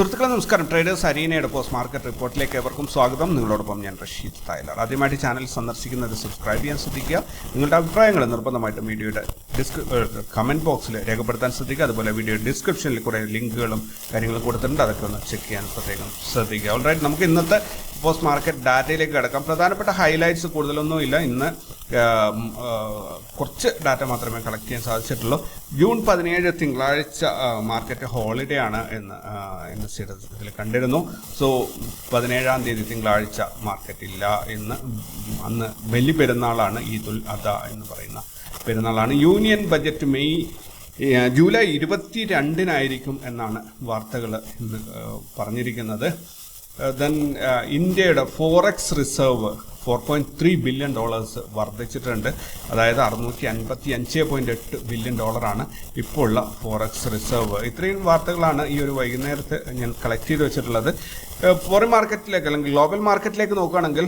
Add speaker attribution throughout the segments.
Speaker 1: സുഹൃത്തുക്കളെ നമസ്കാരം. Traders അരീനയുടെ post market റിപ്പോർട്ടിലേക്ക് എവർക്കും സ്വാഗതം. നിങ്ങളോടൊപ്പം ഞാൻ റഷീദ് തായലർ. ആദ്യമായിട്ട് ചാനൽ സന്ദർശിക്കുന്നത് സബ്സ്ക്രൈബ് ചെയ്യാൻ ശ്രദ്ധിക്കുക. നിങ്ങളുടെ അഭിപ്രായങ്ങൾ നിർബന്ധമായിട്ടും വീഡിയോയുടെ കമന്റ് ബോക്സിൽ രേഖപ്പെടുത്താൻ ശ്രദ്ധിക്കുക. അതുപോലെ വീഡിയോ ഡിസ്ക്രിപ്ഷനിൽ കുറേ ലിങ്കുകളും കാര്യങ്ങളും കൊടുത്തിട്ടുണ്ട്. അതൊക്കെ ഒന്ന് ചെക്ക് ചെയ്യാൻ പ്രത്യേകം ശ്രദ്ധിക്കുക. ഓൾറൈറ്റ് നമുക്ക് ഇന്നത്തെ പോസ്റ്റ് മാർക്കറ്റ് ഡാറ്റയിലേക്ക് കിടക്കാം. പ്രധാനപ്പെട്ട ഹൈലൈറ്റ്സ് കൂടുതലൊന്നും ഇല്ല. ഇന്ന് കുറച്ച് ഡാറ്റ മാത്രമേ കളക്ട് ചെയ്യാൻ സാധിച്ചിട്ടുള്ളൂ. ജൂൺ പതിനേഴ് തിങ്കളാഴ്ച മാർക്കറ്റ് ഹോളിഡേ ആണ് എന്ന് എൻ എസ് കണ്ടിരുന്നു. സോ പതിനേഴാം തീയതി തിങ്കളാഴ്ച മാർക്കറ്റ് ഇല്ല എന്ന് അന്ന് ബലി പെരുന്നാളാണ് ഈദുൽ അദ എന്ന് പറയുന്ന പെരുന്നാളാണ്. യൂണിയൻ ബജറ്റ് മെയ് ജൂലൈ ഇരുപത്തി രണ്ടിനായിരിക്കും എന്നാണ് വാർത്തകൾ ഇന്ന് പറഞ്ഞിരിക്കുന്നത്. ദെൻ ഇന്ത്യയുടെ forex reserve four point three billion dollars വർദ്ധിച്ചിട്ടുണ്ട്. അതായത് അറുന്നൂറ്റി അൻപത്തി അഞ്ച് പോയിന്റ് എട്ട് ബില്യൺ ഡോളറാണ് ഇപ്പോൾ ഉള്ള ഫോറക്സ് റിസർവ്. ഇത്രയും വാർത്തകളാണ് ഈ ഒരു വൈകുന്നേരത്ത് ഞാൻ കളക്ട് ചെയ്ത് വെച്ചിട്ടുള്ളത്. ഫോറിൻ മാർക്കറ്റിലേക്ക് അല്ലെങ്കിൽ ഗ്ലോബൽ മാർക്കറ്റിലേക്ക് നോക്കുകയാണെങ്കിൽ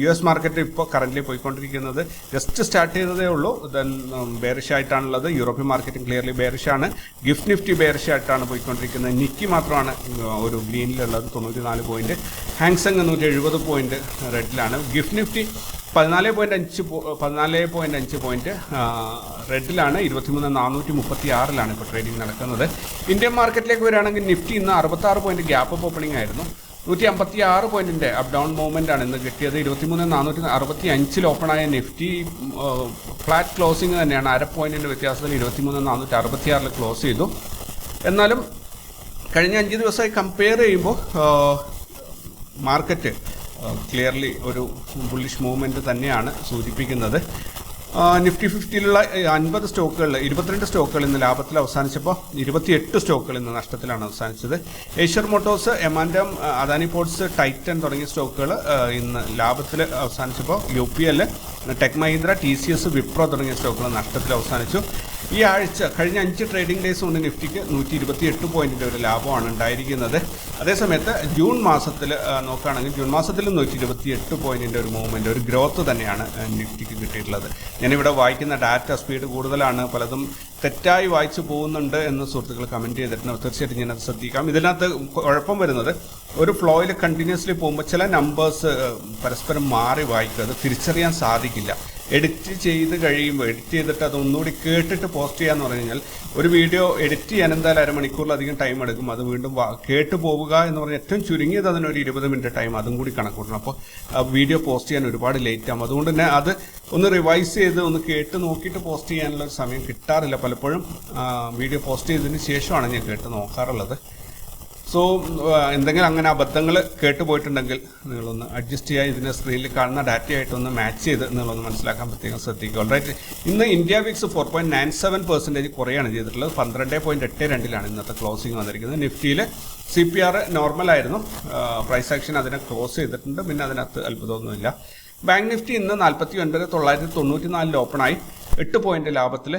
Speaker 1: യു എസ് മാർക്കറ്റ് ഇപ്പോൾ കറന്റ് പോയിക്കൊണ്ടിരിക്കുന്നത് ജസ്റ്റ് സ്റ്റാർട്ട് ചെയ്തതേ ഉള്ളൂ. ദെൻ ബേറിഷ് ആയിട്ടാണുള്ളത്. യൂറോപ്യൻ മാർക്കറ്റും ക്ലിയർലി ബേറിഷ് ആണ്. ഗിഫ്റ്റ് നിഫ്റ്റി ബേറിഷ് ആയിട്ടാണ് പോയിക്കൊണ്ടിരിക്കുന്നത്. നിക്കി മാത്രമാണ് ഒരു ഗ്രീനിലുള്ളത് തൊണ്ണൂറ്റി നാല് പോയിന്റ് ഹാങ്സങ് നൂറ്റി എഴുപത് പോയിന്റ് റെഡിലാണ് ഗിഫ്റ്റ് നിഫ്റ്റി പതിനാല് പോയിന്റ് അഞ്ച് പതിനാല് പോയിന്റ് അഞ്ച് പോയിന്റ് റെഡിലാണ്. ഇരുപത്തിമൂന്ന് നാനൂറ്റി മുപ്പത്തി ആറിലാണ് ഇപ്പോൾ ട്രേഡിംഗ് നടക്കുന്നത്. ഇന്ത്യൻ മാർക്കറ്റിലേക്ക് വരികയാണെങ്കിൽ നിഫ്റ്റി ഇന്ന് അറുപത്തി ആറ് പോയിന്റ് ഗ്യാപ്പ് അപ്പ് ഓപ്പണിംഗ് ആയിരുന്നു. നൂറ്റി അമ്പത്തി ആറ് പോയിന്റിന്റെ അപ് ഡൗൺ മൂവ്മെന്റ് ആണ് ഇന്ന് കിട്ടിയത്. ഇരുപത്തിമൂന്ന് നാനൂറ്റി അറുപത്തി അഞ്ചിൽ ഓപ്പണായ നിഫ്റ്റി ഫ്ലാറ്റ് ക്ലോസിംഗ് തന്നെയാണ്. അര പോയിന്റിന്റെ വ്യത്യാസത്തിൽ ഇരുപത്തിമൂന്ന് നാനൂറ്റി അറുപത്തി ആറിൽ ക്ലോസ് ചെയ്തു. എന്നാലും കഴിഞ്ഞ അഞ്ച് ദിവസമായി കമ്പയർ ചെയ്യുമ്പോൾ മാർക്കറ്റ് ക്ലിയർലി ഒരു ബുള്ളിഷ് മൂവ്മെന്റ് തന്നെയാണ് സൂചിപ്പിക്കുന്നത്. നിഫ്റ്റി ഫിഫ്റ്റിയിലുള്ള അൻപത് സ്റ്റോക്കുകളിൽ ഇരുപത്തിരണ്ട് സ്റ്റോക്കുകൾ ഇന്ന് ലാഭത്തിൽ അവസാനിച്ചപ്പോൾ ഇരുപത്തിയെട്ട് സ്റ്റോക്കുകൾ ഇന്ന് നഷ്ടത്തിലാണ് അവസാനിച്ചത്. ഏഷ്യർ മോട്ടോഴ്സ് എമാൻഡം അദാനി പോർട്സ് ടൈറ്റൻ തുടങ്ങിയ സ്റ്റോക്കുകൾ ഇന്ന് ലാഭത്തിൽ അവസാനിച്ചപ്പോൾ U P L Tech Mahindra T C S Wipro തുടങ്ങിയ സ്റ്റോക്കുകൾ നഷ്ടത്തിൽ അവസാനിച്ചു. ഈ ആഴ്ച കഴിഞ്ഞ അഞ്ച് ട്രേഡിംഗ് ഡേയ്സ് കൊണ്ട് നിഫ്റ്റിക്ക് നൂറ്റി ഇരുപത്തി എട്ട് പോയിന്റിന്റെ ഒരു ലാഭമാണ് ഉണ്ടായിരിക്കുന്നത്. അതേസമയത്ത് ജൂൺ മാസത്തിൽ നോക്കുകയാണെങ്കിൽ ജൂൺ മാസത്തിൽ നൂറ്റി ഇരുപത്തി എട്ട് പോയിന്റിന്റെ ഒരു മൂവ്മെന്റ് ഒരു ഗ്രോത്ത് തന്നെയാണ് നിഫ്റ്റിക്ക് കിട്ടിയിട്ടുള്ളത്. ഞാനിവിടെ വായിക്കുന്ന ഡാറ്റ സ്പീഡ് കൂടുതലാണ് പലതും തെറ്റായി വായിച്ചു പോകുന്നുണ്ട് എന്ന് സുഹൃത്തുക്കൾ കമന്റ് ചെയ്തിട്ടുണ്ട്. തീർച്ചയായിട്ടും ഞാനത് ശ്രദ്ധിക്കാം. ഇതിനകത്ത് കുഴപ്പം വരുന്നത് ഒരു ഫ്ലോയിൽ കണ്ടിന്യൂസ്ലി പോകുമ്പോൾ ചില നമ്പേഴ്സ് പരസ്പരം മാറി വായിക്കുക അത് തിരിച്ചറിയാൻ സാധിക്കില്ല. എഡിറ്റ് ചെയ്ത് കഴിയുമ്പോൾ എഡിറ്റ് ചെയ്തിട്ട് അത് ഒന്നുകൂടി കേട്ടിട്ട് പോസ്റ്റ് ചെയ്യാന്ന് പറഞ്ഞു കഴിഞ്ഞാൽ ഒരു വീഡിയോ എഡിറ്റ് ചെയ്യാൻ എന്തായാലും അരമണിക്കൂറിലധികം ടൈം എടുക്കും. അത് വീണ്ടും കേട്ടു പോവുക എന്ന് പറഞ്ഞാൽ ഏറ്റവും ചുരുങ്ങിയത് അതിനൊരു ഇരുപത് മിനിറ്റ് ടൈം അതും കൂടി കണക്കൂട്ടണം. അപ്പോൾ വീഡിയോ പോസ്റ്റ് ചെയ്യാൻ ഒരുപാട് ലേറ്റ് ആകും അതുകൊണ്ട് തന്നെ അത് ഒന്ന് റിവൈസ് ചെയ്ത് ഒന്ന് കേട്ട് നോക്കിയിട്ട് പോസ്റ്റ് ചെയ്യാനുള്ള സമയം കിട്ടാറില്ല. പലപ്പോഴും വീഡിയോ പോസ്റ്റ് ചെയ്തതിന് ശേഷമാണ് ഞാൻ കേട്ട് നോക്കാറുള്ളത്. സോ എന്തെങ്കിലും അങ്ങനെ അബദ്ധങ്ങൾ കേട്ട് പോയിട്ടുണ്ടെങ്കിൽ നിങ്ങളൊന്ന് അഡ്ജസ്റ്റ് ചെയ്യുക ഇതിന്റെ സ്ക്രീനിൽ കാണുന്ന ഡാറ്റയായിട്ടൊന്ന് മാച്ച് ചെയ്ത് നിങ്ങളൊന്ന് മനസ്സിലാക്കാൻ പ്രത്യേകം ശ്രദ്ധിക്കുക. ഓൾറൈറ്റ് ഇന്ന് India VIX four point nine seven percentage കുറയാണ് ചെയ്തിട്ടുള്ളത്. പന്ത്രണ്ട് പോയിന്റ് എട്ട് രണ്ടിലാണ് ഇന്നത്തെ ക്ലോസിംഗ് വന്നിരിക്കുന്നത്. നിഫ്റ്റിയിൽ സി പി ആർ നോർമലായിരുന്നു പ്രൈസ് ആക്ഷൻ അതിനെ ക്ലോസ് ചെയ്തിട്ടുണ്ട്. പിന്നെ അതിനകത്ത് അത്ഭുതമൊന്നുമില്ല. ബാങ്ക് നിഫ്റ്റി ഇന്ന് നാൽപ്പത്തി ഒൻപത് തൊള്ളായിരത്തി തൊണ്ണൂറ്റി നാലിൽ ഓപ്പണായി എട്ട് പോയിന്റ് ലാഭത്തിൽ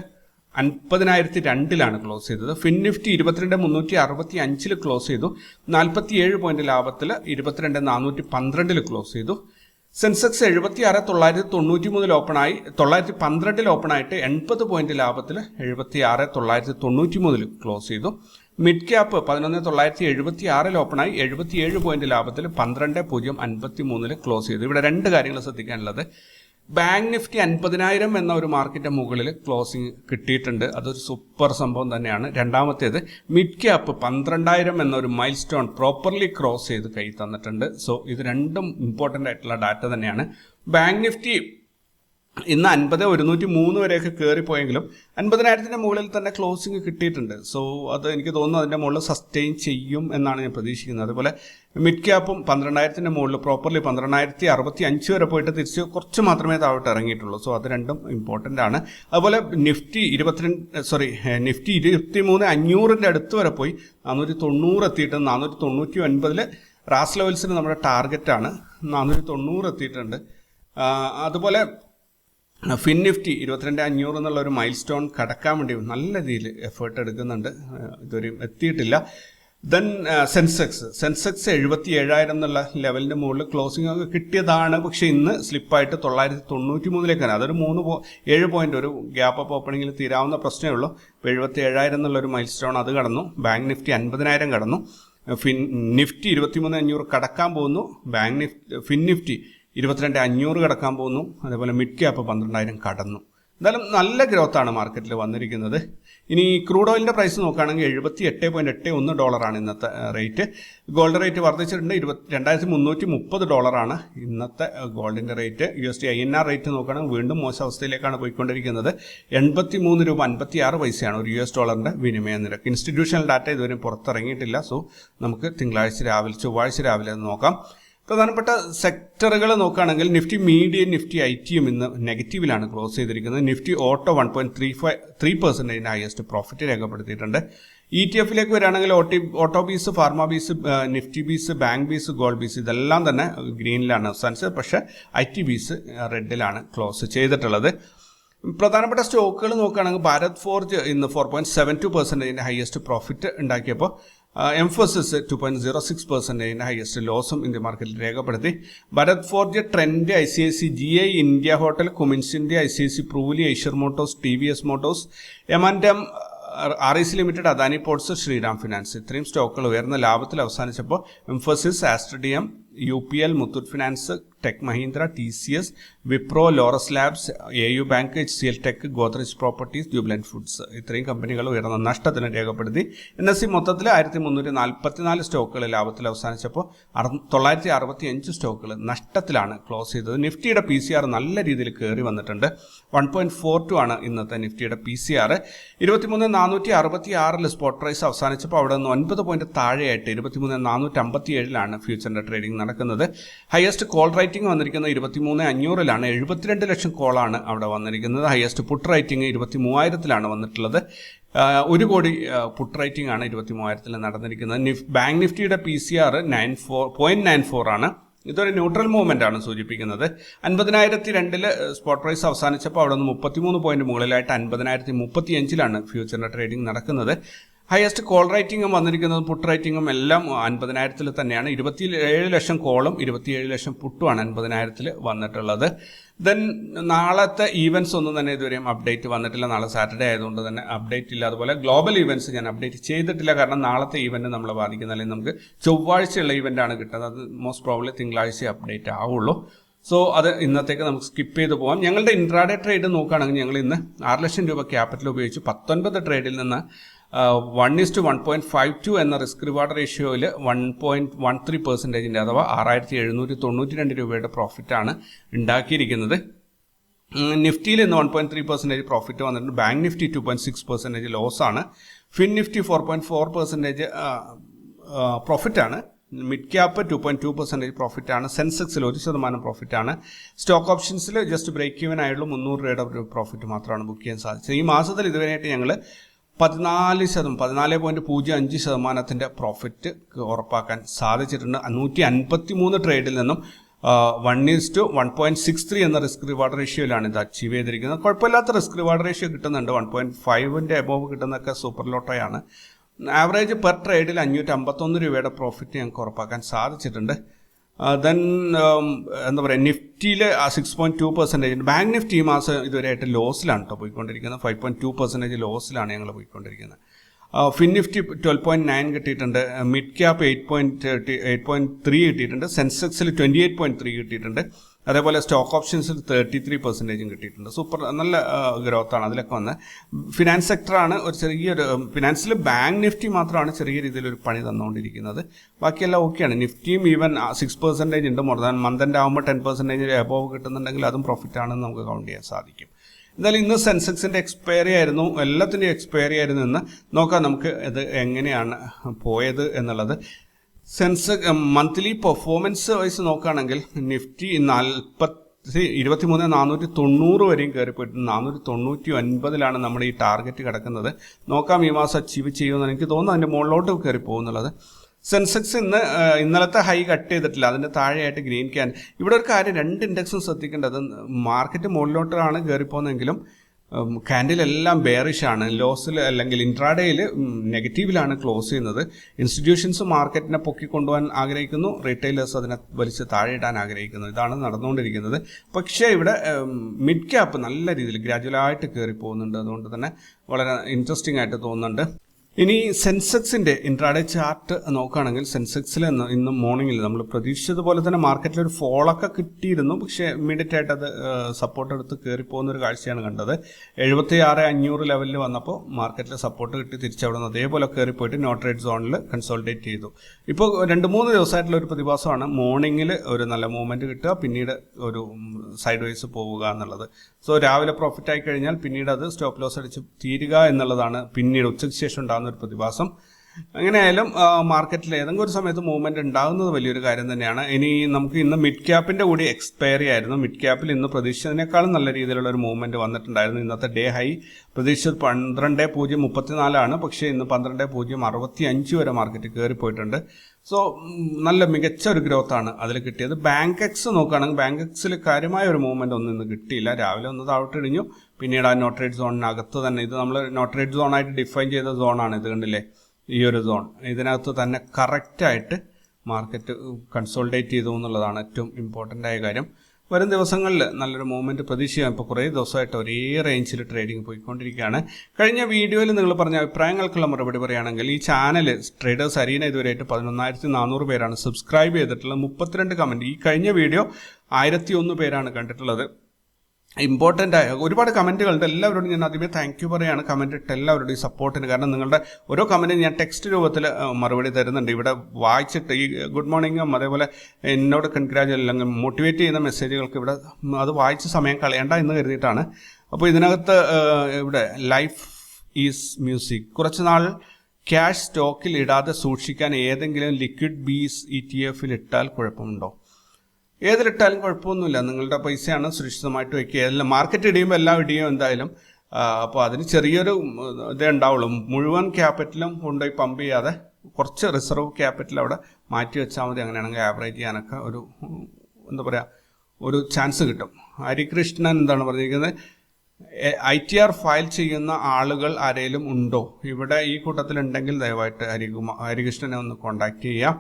Speaker 1: അൻപതിനായിരത്തി രണ്ടിലാണ് ക്ലോസ് ചെയ്തത്. ഫിൻ നിഫ്റ്റി ഇരുപത്തിരണ്ട് മുന്നൂറ്റി അറുപത്തി അഞ്ചിൽ ക്ലോസ് ചെയ്തു. നാൽപ്പത്തി ഏഴ് പോയിന്റ് ലാഭത്തിൽ ഇരുപത്തിരണ്ട് നാനൂറ്റി പന്ത്രണ്ടിൽ ക്ലോസ് ചെയ്തു. സെൻസെക്സ് എഴുപത്തി ആറ് തൊള്ളായിരത്തി തൊണ്ണൂറ്റി മൂന്നിൽ ഓപ്പണായി തൊള്ളായിരത്തി പന്ത്രണ്ടിൽ ഓപ്പണായിട്ട് എൺപത് പോയിന്റ് ലാഭത്തിൽ എഴുപത്തി ആറ് തൊള്ളായിരത്തി തൊണ്ണൂറ്റി മൂന്നിൽ ക്ലോസ് ചെയ്തു. മിഡ് ക്യാപ്പ് പതിനൊന്ന് തൊള്ളായിരത്തി എഴുപത്തി ആറിൽ ഓപ്പണായി എഴുപത്തിയേഴ് പോയിന്റ് ലാഭത്തിൽ പന്ത്രണ്ട് പൂജ്യം അൻപത്തി മൂന്നിൽ ക്ലോസ് ചെയ്തു. ഇവിടെ രണ്ട് കാര്യങ്ങൾ ശ്രദ്ധിക്കാനുള്ളത്. ബാങ്ക് നിഫ്റ്റി അൻപതിനായിരം എന്ന ഒരു മാർക്കറ്റിന്റെ മുകളിൽ ക്ലോസിംഗ് കിട്ടിയിട്ടുണ്ട്. അതൊരു സൂപ്പർ സംഭവം തന്നെയാണ്. രണ്ടാമത്തേത് മിഡ് ക്യാപ്പ് പന്ത്രണ്ടായിരം എന്ന ഒരു മൈൽ സ്റ്റോൺ പ്രോപ്പർലി ക്രോസ് ചെയ്ത് കൈ തന്നിട്ടുണ്ട്. സോ ഇത് രണ്ടും ഇമ്പോർട്ടന്റ് ആയിട്ടുള്ള ഡാറ്റ തന്നെയാണ്. ബാങ്ക് നിഫ്റ്റി ഇന്ന് അൻപത് ഒരുന്നൂറ്റി മൂന്ന് വരെയൊക്കെ കയറിപ്പോയെങ്കിലും അൻപതിനായിരത്തിന്റെ മുകളിൽ തന്നെ ക്ലോസിംഗ് കിട്ടിയിട്ടുണ്ട്. സോ അത് എനിക്ക് തോന്നുന്നു അതിന്റെ മുകളിൽ സസ്റ്റെയിൻ ചെയ്യും എന്നാണ് ഞാൻ പ്രതീക്ഷിക്കുന്നത്. അതുപോലെ മിഡ് ക്യാപ്പും പന്ത്രണ്ടായിരത്തിന്റെ മുകളിൽ പ്രോപ്പർലി പന്ത്രണ്ടായിരത്തി അറുപത്തി അഞ്ച് വരെ പോയിട്ട് തിരിച്ച് കുറച്ച് മാത്രമേ താഴോട്ട് ഇറങ്ങിയിട്ടുള്ളൂ. സോ അത് രണ്ടും ഇമ്പോർട്ടന്റ് ആണ്. അതുപോലെ നിഫ്റ്റി ഇരുപത്തിരണ്ട് സോറി നിഫ്റ്റി ഇരുപത്തി മൂന്ന് അഞ്ഞൂറിന്റെ അടുത്ത് വരെ പോയി നാനൂറ്റി തൊണ്ണൂറ് എത്തിയിട്ട് നാനൂറ്റി തൊണ്ണൂറ്റി ഒൻപതിൽ റാസ് ലെവൽസിന് നമ്മുടെ ടാർഗറ്റാണ് നാനൂറ്റി തൊണ്ണൂറ് എത്തിയിട്ടുണ്ട്. അതുപോലെ ഫിൻ നിഫ്റ്റി ഇരുപത്തിരണ്ട് അഞ്ഞൂറ് എന്നുള്ള ഒരു മൈൽ സ്റ്റോൺ കടക്കാൻ വേണ്ടി നല്ല രീതിയിൽ എഫേർട്ട് എടുക്കുന്നുണ്ട്. ഇതുവരെയും എത്തിയിട്ടില്ല. ദെൻ സെൻസെക്സ് സെൻസെക്സ് എഴുപത്തി ഏഴായിരം എന്നുള്ള ലെവലിന്റെ മുകളിൽ ക്ലോസിംഗ് ഒക്കെ കിട്ടിയതാണ്. പക്ഷെ ഇന്ന് സ്ലിപ്പായിട്ട് തൊള്ളായിരത്തി തൊണ്ണൂറ്റി മൂന്നിലേക്കാണ് അതൊരു മൂന്ന് പോ ഏഴ് പോയിന്റ് ഒരു ഗ്യാപ്പ് അപ്പ് ഓപ്പണിങ്ങിൽ തീരാവുന്ന പ്രശ്നമേ ഉള്ളൂ. ഇപ്പോൾ എഴുപത്തി ഏഴായിരം എന്നുള്ള ഒരു മൈൽ സ്റ്റോൺ അത് കടന്നു. ബാങ്ക് നിഫ്റ്റി അൻപതിനായിരം കടന്നു. ഫിൻ നിഫ്റ്റി ഇരുപത്തിമൂന്ന് അഞ്ഞൂറ് കടക്കാൻ പോകുന്നു. ബാങ്ക് നിഫ്റ്റി ഫിൻ നിഫ്റ്റി ഇരുപത്തിരണ്ട് അഞ്ഞൂറ് കടക്കാൻ പോകുന്നു. അതേപോലെ മിഡ് ക്യാപ്പ് പന്ത്രണ്ടായിരം കടന്നു. എന്തായാലും നല്ല ഗ്രോത്താണ് മാർക്കറ്റിൽ വന്നിരിക്കുന്നത്. ഇനി ക്രൂഡ് ഓയിലിന്റെ പ്രൈസ് നോക്കുകയാണെങ്കിൽ എഴുപത്തി എട്ട് പോയിന്റ് എട്ട് ഒന്ന് ഡോളറാണ് ഇന്നത്തെ റേറ്റ് ഗോൾഡ് റേറ്റ് വർദ്ധിച്ചിട്ടുണ്ട്. ഇരുപത്തി രണ്ടായിരത്തി മുന്നൂറ്റി മുപ്പത് ഡോളറാണ് ഇന്നത്തെ ഗോൾഡിന്റെ rate U S D I N R rate നോക്കുകയാണെങ്കിൽ വീണ്ടും മോശം അവസ്ഥയിലേക്കാണ് പോയിക്കൊണ്ടിരിക്കുന്നത്. എൺപത്തി മൂന്ന് രൂപ അൻപത്തി ആറ് പൈസയാണ് ഒരു യു എസ് ഡോളറിന്റെ വിനിമയ നിരക്ക്. ഇൻസ്റ്റിറ്റ്യൂഷണൽ ഡാറ്റ ഇതുവരെ പുറത്തിറങ്ങിയിട്ടില്ല. സോ നമുക്ക് തിങ്കളാഴ്ച രാവിലെ ചൊവ്വാഴ്ച രാവിലെ നോക്കാം. പ്രധാനപ്പെട്ട സെക്ടറുകൾ നോക്കുകയാണെങ്കിൽ നിഫ്റ്റി മീഡിയ നിഫ്റ്റി ഐ ടിയും ഇന്ന് നെഗറ്റീവിലാണ് ക്ലോസ് ചെയ്തിരിക്കുന്നത്. Nifty auto one point three five three പെർസെന്റേജിന് highest profit രേഖപ്പെടുത്തിയിട്ടുണ്ട്. ഇ ടി എഫിലേക്ക് വരികയാണെങ്കിൽ ഓട്ടി auto BeES pharma BeES Nifty BeES bank BeES gold BeES ഇതെല്ലാം തന്നെ ഗ്രീനിലാണ് അവസാനിച്ചത്. പക്ഷേ ഐ ടി ബീസ് റെഡിലാണ് ക്ലോസ് ചെയ്തിട്ടുള്ളത്. പ്രധാനപ്പെട്ട സ്റ്റോക്കുകൾ നോക്കുകയാണെങ്കിൽ ഭാരത് ഫോർജ് ഇന്ന് ഫോർ പോയിന്റ് സെവൻ ടു പെർസെന്റേജിന്റെ highest profit ഉണ്ടാക്കിയപ്പോൾ Mphasis two point zero six പെർസെന്റേജിന്റെ highest ലോസും ഇന്ത്യ മാർക്കറ്റിൽ രേഖപ്പെടുത്തി. Bharat Forge Trent I C I C G I India Hotel Cummins India I C I C പ്രൂലി Eicher Motors T V S Motors M R I C limited Adani Ports Shriram Finance ഇത്രയും സ്റ്റോക്കുകൾ ഉയർന്ന ലാഭത്തിൽ അവസാനിച്ചപ്പോൾ Mphasis ആസ്ട്രഡിയം U P L Muthoot Finance Tech Mahindra T C S Wipro Laurus Labs A U Bank H C L Tech Godrej Properties Jubilant Foods. ഇത്രയും കമ്പനികൾ ഉയർന്ന നഷ്ടത്തിന് രേഖപ്പെടുത്തി. N S C മൊത്തത്തിൽ ആയിരത്തി മുന്നൂറ്റി നാൽപ്പത്തിനാല് സ്റ്റോക്കുകൾ ലാഭത്തിൽ അവസാനിച്ചപ്പോൾ തൊള്ളായിരത്തി അറുപത്തി അഞ്ച് സ്റ്റോക്കുകൾ നഷ്ടത്തിലാണ് ക്ലോസ് ചെയ്തത്. നിഫ്റ്റിയുടെ പി സി ആർ നല്ല രീതിയിൽ കയറി വന്നിട്ടുണ്ട്. വൺ പോയിന്റ് ഫോർ ടു ആണ് ഇന്നത്തെ നിഫ്റ്റിയുടെ പി സി ആർ. ഇരുപത്തിമൂന്ന് നാനൂറ്റി അറുപത്തി ആറിൽ സ്പോട്ട് പ്രൈസ് അവസാനിച്ചപ്പോൾ അവിടെ നിന്ന് ഒൻപത് പോയിന്റ് താഴെയായിട്ട് ഇരുപത്തിമൂന്ന് നാനൂറ്റി അമ്പത്തി ഏഴിലാണ് ഫ്യൂച്ചറിന്റെ ട്രേഡിംഗ് നടക്കുന്നത്. ഹയസ്റ്റ് കോൾ റൈറ്റിംഗ് വന്നിരിക്കുന്നത് ഇരുപത്തിമൂന്ന് അഞ്ഞൂറിലാണ്. എഴുപത്തിരണ്ട് ലക്ഷം കോളാണ് അവിടെ വന്നിരിക്കുന്നത്. ഹയസ്റ്റ് പുട്ട് റൈറ്റിംഗ് ഇരുപത്തി മൂവായിരത്തിലാണ് വന്നിട്ടുള്ളത് ഒരു കോടി പുട്ട് റൈറ്റിംഗ് ആണ് ഇരുപത്തി മൂവായിരത്തിൽ നടന്നിരിക്കുന്നത്. നിഫ് ബാങ്ക് നിഫ്റ്റിയുടെ P C R nine four point nine four ആണ്. ഇതൊരു ന്യൂട്രൽ മൂവ്മെന്റ് ആണ് സൂചിപ്പിക്കുന്നത്. അൻപതിനായിരത്തി രണ്ടിൽ സ്പോട്ട് പ്രൈസ് അവസാനിച്ചപ്പോൾ അവിടെ നിന്ന് മുപ്പത്തിമൂന്ന് പോയിന്റ് മുകളിലായിട്ട് അൻപതിനായിരത്തി മുപ്പത്തി അഞ്ചിലാണ് ഫ്യൂച്ചറിന്റെ ട്രേഡിംഗ് നടക്കുന്നത്. ഹയസ്റ്റ് കോൾ റൈറ്റിംഗും വന്നിരിക്കുന്നത് പുട്ട് റൈറ്റിംഗും എല്ലാം അൻപതിനായിരത്തിൽ തന്നെയാണ്. ഇരുപത്തി ഏഴ് ലക്ഷം കോളും ഇരുപത്തിയേഴ് ലക്ഷം പുട്ടുമാണ് അൻപതിനായിരത്തിൽ വന്നിട്ടുള്ളത്. ദെൻ നാളത്തെ ഈവൻസ് ഒന്നും തന്നെ ഇതുവരെയും അപ്ഡേറ്റ് വന്നിട്ടില്ല. നാളെ സാറ്റർഡേ ആയതുകൊണ്ട് തന്നെ അപ്ഡേറ്റ് ഇല്ല. അതുപോലെ ഗ്ലോബൽ ഈവൻസ് ഞാൻ അപ്ഡേറ്റ് ചെയ്തിട്ടില്ല. കാരണം നാളത്തെ ഈവന്റ് നമ്മളെ ബാധിക്കുന്ന അല്ലെങ്കിൽ നമുക്ക് ചൊവ്വാഴ്ചയുള്ള ഈവന്റ് ആണ് കിട്ടുന്നത്. അത് മോസ്റ്റ് പ്രോബ്ലി തിങ്കളാഴ്ച അപ്ഡേറ്റ് ആവുള്ളൂ. സോ അത് ഇന്നത്തേക്ക് നമുക്ക് സ്കിപ്പ് ചെയ്ത് പോകാം ഞങ്ങളുടെ ഇൻട്രാഡേ ട്രേഡ് നോക്കുകയാണെങ്കിൽ ഞങ്ങൾ ഇന്ന് ആറ് ലക്ഷം രൂപ ക്യാപിറ്റൽ ഉപയോഗിച്ച് പത്തൊൻപത് ട്രേഡിൽ നിന്ന് one is to one point five two എന്ന റിസ്ക് റിവാർഡ് റേഷ്യോയിൽ വൺ പോയിന്റ് വൺ ത്രീ പെർസെന്റേജിന്റെ അഥവാ ആറായിരത്തി എഴുന്നൂറ്റി തൊണ്ണൂറ്റി രണ്ട് രൂപയുടെ പ്രോഫിറ്റാണ് ഉണ്ടാക്കിയിരിക്കുന്നത് നിഫ്റ്റിയിൽ ഇന്ന് one point three percentage profit വന്നിട്ടുണ്ട്. Bank nifty two point six percentage ലോസാണ് fin nifty four point four percentage പ്രോഫിറ്റാണ് mid cap two point two percentage പ്രോഫിറ്റാണ് സെൻസെക്സിൽ ഒരു ശതമാനം പ്രോഫിറ്റാണ് സ്റ്റോക്ക് ഓപ്ഷൻസിൽ ജസ്റ്റ് ബ്രേക്ക് ഈവൻ ആയുള്ള. മുന്നൂറ് രൂപയുടെ ഒരു പ്രോഫിറ്റ് മാത്രമാണ് ബുക്ക് ചെയ്യാൻ സാധിച്ചത്. ഈ മാസത്തിൽ ഇതുവരെയായിട്ട് ഞങ്ങൾ പതിനാല് ശതമാനം പതിനാല് പോയിന്റ് പൂജ്യം അഞ്ച് ശതമാനത്തിന്റെ പ്രോഫിറ്റ് ഉറപ്പാക്കാൻ സാധിച്ചിട്ടുണ്ട്. നൂറ്റി അൻപത്തി മൂന്ന് ട്രേഡിൽ നിന്നും one is to one point six three എന്ന റിസ്ക് റിവാർഡ് റേഷ്യോയിലാണ് ഇത് അച്ചീവ് ചെയ്തിരിക്കുന്നത്. കുഴപ്പമില്ലാത്ത റിസ്ക് റിവാർഡ് റേഷ്യോ കിട്ടുന്നുണ്ട്. വൺ പോയിന്റ് ഫൈവിന്റെ എബോവ് കിട്ടുന്നതൊക്കെ സൂപ്പർ ലോട്ടോയാണ് ആവറേജ് പെർ ട്രേഡിൽ അഞ്ഞൂറ്റി അമ്പത്തൊന്ന് രൂപയുടെ പ്രോഫിറ്റ് ഞങ്ങൾക്ക് ഉറപ്പാക്കാൻ സാധിച്ചിട്ടുണ്ട്. ദെൻ എന്താ പറയുക നിഫ്റ്റിയിൽ six point two percentage bank Nifty ഈ മാസം ഇതുവരെയായിട്ട് ലോസിലാണ് കേട്ടോ പോയിക്കൊണ്ടിരിക്കുന്നത്. ഫൈവ് പോയിന്റ് ടു പെർസെന്റേജ് ലോസിലാണ് ഞങ്ങൾ പോയിക്കൊണ്ടിരിക്കുന്നത്. Fin Nifty twelve point nine കിട്ടിയിട്ടുണ്ട്. Mid cap eight point eight point three കിട്ടിയിട്ടുണ്ട്. സെൻസെക്സിൽ ട്വന്റി എയ്റ്റ് പോയിന്റ് ത്രീ കിട്ടിയിട്ടുണ്ട്. അതേപോലെ സ്റ്റോക്ക് ഓപ്ഷൻസിൽ തേർട്ടി ത്രീ പെർസെന്റേജും കിട്ടിയിട്ടുണ്ട്. സൂപ്പർ നല്ല ഗ്രോത്ത് ആണ് അതിലൊക്കെ വന്ന്. ഫിനാൻസ് സെക്ടറാണ് ഒരു ചെറിയൊരു ഫിനാൻസിൽ ബാങ്ക് നിഫ്റ്റി മാത്രമാണ് ചെറിയ രീതിയിൽ ഒരു പണി തന്നുകൊണ്ടിരിക്കുന്നത് ബാക്കിയെല്ലാം ഓക്കെയാണ് നിഫ്റ്റിയും ഈവൻ സിക്സ് പെർസെന്റേജ് ഉണ്ട്. മോർ ദാൻ മന്ത് ആകുമ്പോൾ ടെൻ പെർസെന്റേജ് എബോവ് കിട്ടുന്നുണ്ടെങ്കിൽ അതും പ്രോഫിറ്റ് ആണെന്ന് നമുക്ക് കൗണ്ട് ചെയ്യാൻ സാധിക്കും. എന്തായാലും ഇന്ന് സെൻസെക്സിന്റെ എക്സ്പയറി ആയിരുന്നു. എല്ലാത്തിന്റെയും എക്സ്പയറി ആയിരുന്നു എന്ന് നോക്കാം നമുക്ക് ഇത് എങ്ങനെയാണ് പോയത് എന്നുള്ളത്. സെൻസ് മന്ത്ലി പെർഫോമൻസ് വൈസ് നോക്കുകയാണെങ്കിൽ നിഫ്റ്റി നാൽപ്പത്തി ഇരുപത്തി മൂന്ന് നാനൂറ്റി തൊണ്ണൂറ് വരെയും കയറിപ്പോയിട്ട് നാനൂറ്റി തൊണ്ണൂറ്റി ഒൻപതിലാണ് നമ്മുടെ ഈ ടാർഗറ്റ് കിടക്കുന്നത്. നോക്കാം ഈ മാസം അച്ചീവ് ചെയ്യുമെന്ന് എനിക്ക് തോന്നുന്നു. അതിന്റെ മുകളിലോട്ട് കയറി പോകുന്നുള്ളത് സെൻസെക്സ് ഇന്ന് ഇന്നലത്തെ ഹൈ കട്ട് ചെയ്തിട്ടില്ല. അതിന്റെ താഴെയായിട്ട് ഗ്രീൻ ക്യാൻ. ഇവിടെ ഒരു കാര്യം രണ്ട് ഇൻഡെക്സും ശ്രദ്ധിക്കേണ്ടത്. മാർക്കറ്റ് മുകളിലോട്ടാണ് കയറിപ്പോകുന്നെങ്കിലും ക്യാൻഡിലെല്ലാം ബെയറിഷ് ആണ്. ലോസിൽ അല്ലെങ്കിൽ ഇൻട്രാഡേയിൽ നെഗറ്റീവിലാണ് ക്ലോസ് ചെയ്യുന്നത്. ഇൻസ്റ്റിറ്റ്യൂഷൻസ് മാർക്കറ്റിനെ പൊക്കിക്കൊണ്ടുപോകാൻ ആഗ്രഹിക്കുന്നു. റീറ്റെയിലേഴ്സ് അതിനെ വലിച്ച് താഴെ ഇടാൻ ആഗ്രഹിക്കുന്നു. ഇതാണ് നടന്നുകൊണ്ടിരിക്കുന്നത്. പക്ഷേ ഇവിടെ മിഡ് ക്യാപ്പ് നല്ല രീതിയിൽ ഗ്രാജുവലായിട്ട് കയറി പോകുന്നുണ്ട് അതുകൊണ്ട് തന്നെ വളരെ ഇൻട്രസ്റ്റിംഗ് ആയിട്ട് തോന്നുന്നുണ്ട്. ഇനി സെൻസെക്സിന്റെ ഇൻട്രാഡേ ചാർട്ട് നോക്കുകയാണെങ്കിൽ സെൻസെക്സിൽ ഇന്ന് മോർണിംഗിൽ നമ്മൾ പ്രതീക്ഷിച്ചതുപോലെ തന്നെ മാർക്കറ്റിൽ ഒരു ഫോളൊക്കെ കിട്ടിയിരുന്നു. പക്ഷേ ഇമ്മീഡിയറ്റ് ആയിട്ട് അത് സപ്പോർട്ട് എടുത്ത് കയറിപ്പോകുന്ന ഒരു കാഴ്ചയാണ് കണ്ടത്. എഴുപത്തി ആറ് അഞ്ഞൂറ് ലെവലിൽ വന്നപ്പോൾ മാർക്കറ്റിൽ സപ്പോർട്ട് കിട്ടി തിരിച്ചവിടെ നിന്ന് അതേപോലെ കയറിപ്പോയിട്ട് നോട്ട് റേറ്റ് സോണിൽ കൺസോൾട്ടേറ്റ് ചെയ്തു. ഇപ്പോൾ രണ്ട് മൂന്ന് ദിവസമായിട്ടുള്ള ഒരു പ്രതിഭാസമാണ് മോർണിംഗിൽ ഒരു നല്ല മൂവ്മെന്റ് കിട്ടുക പിന്നീട് ഒരു സൈഡ് വൈസ് പോവുക എന്നുള്ളത്. സോ രാവിലെ പ്രോഫിറ്റ് ആയി കഴിഞ്ഞാൽ പിന്നീട് അത് സ്റ്റോപ്പ് ലോസ് അടിച്ച് തീരുക എന്നുള്ളതാണ് പിന്നീട് ഉച്ചയ്ക്ക് ശേഷം ഉണ്ടാകുന്ന ഒരു പ്രതിഭാസം. എങ്ങനെയായാലും മാർക്കറ്റിൽ ഏതെങ്കിലും ഒരു സമയത്ത് മൂവ്മെന്റ് ഉണ്ടാകുന്നത് വലിയൊരു കാര്യം തന്നെയാണ്. ഇനി നമുക്ക് ഇന്ന് മിഡ് ക്യാപ്പിന്റെ കൂടി എക്സ്പയറി ആയിരുന്നു. മിഡ് ക്യാപ്പിൽ ഇന്ന് പ്രതീക്ഷിച്ചതിനേക്കാളും നല്ല രീതിയിലുള്ള ഒരു മൂവ്മെന്റ് വന്നിട്ടുണ്ടായിരുന്നു. ഇന്നത്തെ ഡേ ഹൈ പ്രതീക്ഷിച്ചത് പന്ത്രണ്ട് പൂജ്യം മുപ്പത്തിനാലാണ്. പക്ഷേ ഇന്ന് പന്ത്രണ്ട് പൂജ്യം അറുപത്തി അഞ്ച് വരെ മാർക്കറ്റ് കയറിപ്പോയിട്ടുണ്ട്. സോ നല്ല മികച്ച ഒരു ഗ്രോത്ത് ആണ് അതിൽ കിട്ടിയത്. ബാങ്ക് എക്സ് നോക്കുകയാണെങ്കിൽ ബാങ്ക് എക്സിൽ കാര്യമായ ഒരു മൂവ്മെന്റ് ഒന്നും ഇന്ന് കിട്ടിയില്ല. രാവിലെ ഒന്ന് താഴോട്ടിടിഞ്ഞു പിന്നീട് ആ നോട്ട്രേറ്റ് സോണിനകത്ത് തന്നെ ഇത് നമ്മൾ നോട്ട്രേറ്റ് സോണായിട്ട് ഡിഫൈൻ ചെയ്ത സോണാണ് ഇത് കണ്ടില്ലേ? ഈ ഒരു സോൺ ഇതിനകത്ത് തന്നെ കറക്റ്റായിട്ട് മാർക്കറ്റ് കൺസോൾട്ടേറ്റ് ചെയ്തു എന്നുള്ളതാണ് ഏറ്റവും ഇമ്പോർട്ടന്റ് ആയ കാര്യം. വരും ദിവസങ്ങളിൽ നല്ലൊരു മൂവ്മെന്റ് പ്രതീക്ഷിക്കാം. ഇപ്പോൾ കുറേ ദിവസമായിട്ട് ഒരേ റേഞ്ചിൽ ട്രേഡിംഗ് പോയിക്കൊണ്ടിരിക്കുകയാണ്. കഴിഞ്ഞ വീഡിയോയിൽ നിങ്ങൾ പറഞ്ഞ അഭിപ്രായങ്ങൾക്കുള്ള മറുപടി പറയുകയാണെങ്കിൽ ഈ ചാനൽ ട്രേഡേഴ്സ് അരീന ഇതുവരെയായിട്ട് പതിനൊന്നായിരത്തി നാനൂറ് പേരാണ് സബ്സ്ക്രൈബ് ചെയ്തിട്ടുള്ളത്. മുപ്പത്തിരണ്ട് കമന്റ് ഈ കഴിഞ്ഞ വീഡിയോ ആയിരത്തി ഒന്ന് പേരാണ് കണ്ടിട്ടുള്ളത്. ഇമ്പോർട്ടന്റ് ആയ ഒരുപാട് കമന്റുകളുണ്ട് എല്ലാവരോടും ഞാൻ ആദ്യമേ താങ്ക് യു പറയുകയാണ് കമന്റ് ഇട്ട് എല്ലാവരോടും ഈ സപ്പോർട്ടിന് കാരണം നിങ്ങളുടെ ഓരോ കമന്റും ഞാൻ ടെക്സ്റ്റ് രൂപത്തിൽ മറുപടി തരുന്നുണ്ട്. ഇവിടെ വായിച്ചിട്ട് ഈ ഗുഡ് മോർണിംഗും അതേപോലെ എന്നോട് കൺഗ്രാജുലേറ്റ് അല്ലെങ്കിൽ മോട്ടിവേറ്റ് ചെയ്യുന്ന മെസ്സേജുകൾക്ക് ഇവിടെ അത് വായിച്ച് സമയം കളയണ്ട എന്ന് കരുതിയിട്ടാണ്. അപ്പോൾ ഇതിനകത്ത് ഇവിടെ ലൈഫ് ഈസ് മ്യൂസിക് കുറച്ച് നാൾ ക്യാഷ് സ്റ്റോക്കിൽ ഇടാതെ സൂക്ഷിക്കാൻ ഏതെങ്കിലും ലിക്വിഡ് ബീസ് ഇ ടി എഫിൽ ഇട്ടാൽ കുഴപ്പമുണ്ടോ? ഏതിലിട്ടാലും കുഴപ്പമൊന്നുമില്ല. നിങ്ങളുടെ പൈസയാണ് സുരക്ഷിതമായിട്ട് വയ്ക്കുക എല്ലാം മാർക്കറ്റ് ഇടിയുമ്പോൾ എല്ലാം ഇടിയും എന്തായാലും അപ്പോൾ അതിന് ചെറിയൊരു ഇതേ ഉണ്ടാവുള്ളൂ. മുഴുവൻ ക്യാപിറ്റലും കൊണ്ടുപോയി പമ്പ് ചെയ്യാതെ കുറച്ച് റിസർവ് ക്യാപിറ്റൽ അവിടെ മാറ്റി വെച്ചാൽ മതി. അങ്ങനെയാണെങ്കിൽ ആവറേജ് ചെയ്യാനൊക്കെ ഒരു എന്താ പറയുക ഒരു ചാൻസ് കിട്ടും. ഹരികൃഷ്ണൻ എന്താണ് പറഞ്ഞിരിക്കുന്നത്? ഐ ടി ആർ ഫയൽ ചെയ്യുന്ന ആളുകൾ ആരെങ്കിലും ഉണ്ടോ? ഇവിടെ ഈ കൂട്ടത്തിലുണ്ടെങ്കിൽ ദയവായിട്ട് ഹരികുമാർ ഹരികൃഷ്ണനെ ഒന്ന് കോണ്ടാക്ട് ചെയ്യാം.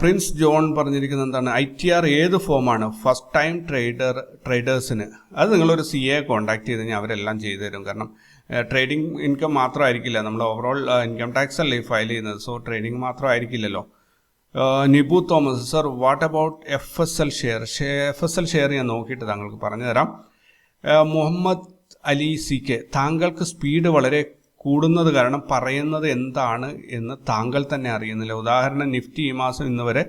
Speaker 1: പ്രിൻസ് ജോൺ പറഞ്ഞിരിക്കുന്നത് എന്താണ്? ഐ ടി ആർ ഏത് ഫോമാണ്? ഫസ്റ്റ് ടൈം ട്രേഡർ ട്രേഡേഴ്സിന്. അത് നിങ്ങളൊരു സി എ കോൺടാക്ട് ചെയ്ത് കഴിഞ്ഞാൽ അവരെല്ലാം ചെയ്തു തരും. കാരണം ട്രേഡിംഗ് ഇൻകം മാത്രമായിരിക്കില്ല. നമ്മൾ ഓവറോൾ ഇൻകം ടാക്സ് അല്ലേ ഫയൽ ചെയ്യുന്നത്. So trading മാത്രമായിരിക്കില്ലല്ലോ. Nibu Thomas sir what about F S L share F S L share ഞാൻ നോക്കിയിട്ട് താങ്കൾക്ക് പറഞ്ഞു തരാം. മുഹമ്മദ് അലി സി കെ താങ്കൾക്ക് സ്പീഡ് വളരെ കൂടുന്നത് കാരണം പറയുന്നത് എന്താണ് എന്ന് താങ്കൾ തന്നെ അറിയുന്നില്ല. ഉദാഹരണം നിഫ്റ്റി ഈ മാസം ഇന്ന് വരെ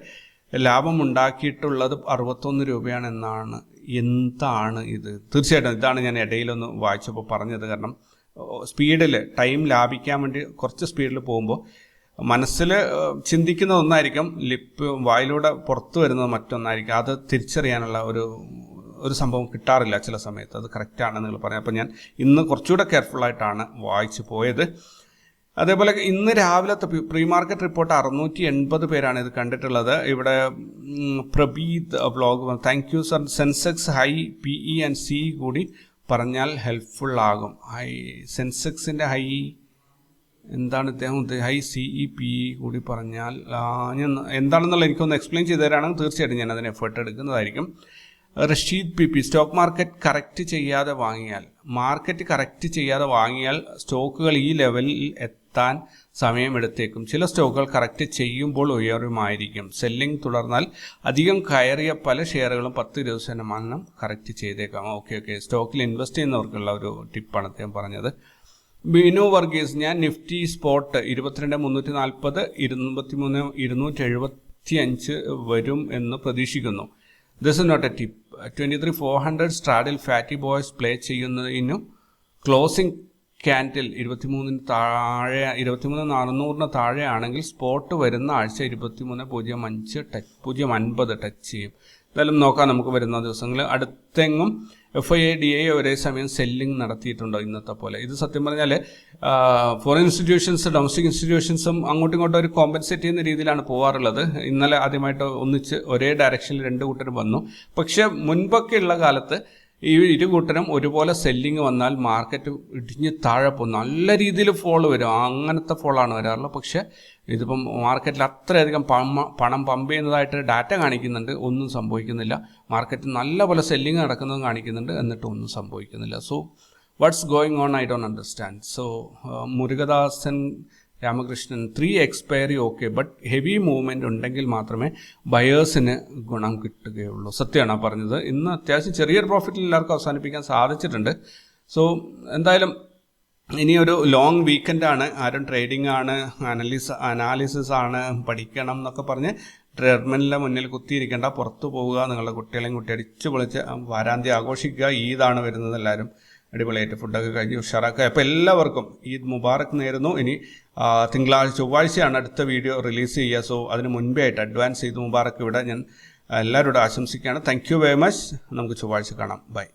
Speaker 1: ലാഭം ഉണ്ടാക്കിയിട്ടുള്ളത് അറുപത്തൊന്ന് രൂപയാണ് എന്നാണ്. എന്താണ് ഇത്? തീർച്ചയായിട്ടും ഇതാണ് ഞാൻ ഇടയിലൊന്ന് വായിച്ചപ്പോൾ പറഞ്ഞത്. കാരണം സ്പീഡിൽ ടൈം ലാഭിക്കാൻ വേണ്ടി കുറച്ച് സ്പീഡിൽ പോകുമ്പോൾ മനസ്സിൽ ചിന്തിക്കുന്ന ഒന്നായിരിക്കും ലിപ്പ് വായിലൂടെ പുറത്തു വരുന്നത് മറ്റൊന്നായിരിക്കും. അത് തിരിച്ചറിയാനുള്ള ഒരു ഒരു സംഭവം കിട്ടാറില്ല ചില സമയത്ത്. അത് കറക്റ്റാണെന്ന് നിങ്ങൾ പറയാം. അപ്പോൾ ഞാൻ ഇന്ന് കുറച്ചുകൂടെ കെയർഫുള്ളായിട്ടാണ് വായിച്ചു പോയത്. അതേപോലെ ഇന്ന് രാവിലത്തെ പ്രീ മാർക്കറ്റ് റിപ്പോർട്ട് അറുന്നൂറ്റി എൺപത് പേരാണ് ഇത് കണ്ടിട്ടുള്ളത്. ഇവിടെ Prabeeth vlog thank you sir Sensex high P E and C കൂടി പറഞ്ഞാൽ ഹെൽപ്ഫുൾ ആകും. ഹൈ സെൻസെക്സിന്റെ ഹൈ എന്താണ് ഇദ്ദേഹം high C E P E കൂടി പറഞ്ഞാൽ ഞാൻ എന്താണെന്നുള്ള എനിക്കൊന്ന് എക്സ്പ്ലെയിൻ ചെയ്തു തരാണെങ്കിൽ തീർച്ചയായിട്ടും ഞാൻ അതിന് എഫേർട്ട് എടുക്കുന്നതായിരിക്കും. Rasheed P P stock market correct ചെയ്യാതെ വാങ്ങിയാൽ മാർക്കറ്റ് കറക്റ്റ് ചെയ്യാതെ വാങ്ങിയാൽ സ്റ്റോക്കുകൾ ഈ ലെവലിൽ എത്താൻ സമയമെടുത്തേക്കും ചില സ്റ്റോക്കുകൾ കറക്റ്റ് ചെയ്യുമ്പോൾ ഉയരുമായിരിക്കും. സെല്ലിംഗ് തുടർന്നാൽ അധികം കയറിയ പല ഷെയറുകളും പത്ത് ഇരുപത് ശതമാനം കറക്റ്റ് ചെയ്തേക്കാം. Okay okay. സ്റ്റോക്കിൽ ഇൻവെസ്റ്റ് ചെയ്യുന്നവർക്കുള്ള ഒരു ടിപ്പാണ് അദ്ദേഹം പറഞ്ഞത്. ബിനു വർഗീസ് ഞാൻ നിഫ്റ്റി സ്പോട്ട് ഇരുപത്തിരണ്ട് മുന്നൂറ്റി നാൽപ്പത് ഇരുപത്തി മൂന്ന് ഇരുന്നൂറ്റി എഴുപത്തി അഞ്ച് വരും എന്ന് പ്രതീക്ഷിക്കുന്നു. This is not a tip twenty three four hundred straddle fatty boys play ചെയ്യുന്നതിനും ക്ലോസിംഗ് ക്യാന്റിൽ ഇരുപത്തിമൂന്നിന് താഴെ ഇരുപത്തിമൂന്ന് നാനൂറിന് താഴെയാണെങ്കിൽ സ്പോട്ട് വരുന്ന ആഴ്ച ഇരുപത്തിമൂന്ന് പൂജ്യം അഞ്ച് ടച്ച് പൂജ്യം അൻപത് ടച്ച് ചെയ്യും. എന്തായാലും നോക്കാം നമുക്ക് വരുന്ന ദിവസങ്ങളിൽ അടുത്തെങ്ങും F I A D A ഒരേ സമയം സെല്ലിംഗ് നടത്തിയിട്ടുണ്ടോ ഇന്നത്തെ പോലെ? ഇത് സത്യം പറഞ്ഞാൽ ഫോറിൻ ഇൻസ്റ്റിറ്റ്യൂഷൻസ് ഡൊമസ്റ്റിക് ഇൻസ്റ്റിറ്റ്യൂഷൻസും അങ്ങോട്ടും ഇങ്ങോട്ടും ഒരു കോമ്പൻസേറ്റ് ചെയ്യുന്ന രീതിയിലാണ് പോകാറുള്ളത് ഇന്നലെ ആദ്യമായിട്ട് ഒന്നിച്ച് ഒരേ ഡയറക്ഷനിൽ രണ്ട് കൂട്ടരും വന്നു. പക്ഷേ മുൻപൊക്കെയുള്ള കാലത്ത് ഈ ഇരു കൂട്ടരും ഒരുപോലെ സെല്ലിങ് വന്നാൽ മാർക്കറ്റ് ഇടിഞ്ഞ് താഴെ പോകും. നല്ല രീതിയിൽ ഫോൾ വരും. അങ്ങനത്തെ ഫോളാണ് വരാറുള്ളത്. പക്ഷേ ഇതിപ്പം മാർക്കറ്റിൽ അത്രയധികം പണം പമ്പ് ചെയ്യുന്നതായിട്ട് ഡാറ്റ കാണിക്കുന്നുണ്ട്. ഒന്നും സംഭവിക്കുന്നില്ല. മാർക്കറ്റ് നല്ല പോലെ സെല്ലിങ് നടക്കുന്നതും കാണിക്കുന്നുണ്ട്. എന്നിട്ട് ഒന്നും സംഭവിക്കുന്നില്ല. So what's going on I don't understand so Murugadasan Ramakrishnan three expiry okay but heavy movement ഉണ്ടെങ്കിൽ മാത്രമേ ബയേഴ്സിന് ഗുണം കിട്ടുകയുള്ളൂ. സത്യമാണ് പറഞ്ഞത്. ഇന്ന് അത്യാവശ്യം ചെറിയൊരു പ്രോഫിറ്റിൽ എല്ലാവർക്കും അവസാനിപ്പിക്കാൻ സാധിച്ചിട്ടുണ്ട്. സോ എന്തായാലും ഇനി ഒരു ലോങ് വീക്കെൻഡാണ് ആരും ട്രേഡിംഗ് ആണ് അനലിസ് അനാലിസിസ് ആണ് പഠിക്കണം എന്നൊക്കെ പറഞ്ഞ് ട്രെഡ്മിലിന്റെ മുന്നിൽ കുത്തിയിരിക്കേണ്ട പുറത്തു പോവുക നിങ്ങളുടെ കുട്ടികളെയും കുട്ടി അടിച്ചു പൊളിച്ച് വാരാന്തി ആഘോഷിക്കുക ഈദാണ് വരുന്നത് എല്ലാവരും. അടിപൊളിയായിട്ട് ഫുഡൊക്കെ കഴിഞ്ഞ് ഉഷാറാക്കുക. അപ്പോൾ എല്ലാവർക്കും ഈദ് മുബാറക് നേരുന്നു. ഇനി തിങ്കളാഴ്ച ചൊവ്വാഴ്ചയാണ് അടുത്ത വീഡിയോ റിലീസ് ചെയ്യുക. സോ അതിന് മുൻപേ ആയിട്ട് അഡ്വാൻസ് ഈദ് മുബാറക് ഇവിടെ ഞാൻ എല്ലാവരോടും ആശംസിക്കുകയാണ്. താങ്ക് വെരി മച്ച് നമുക്ക് ചൊവ്വാഴ്ച കാണാം. ബൈ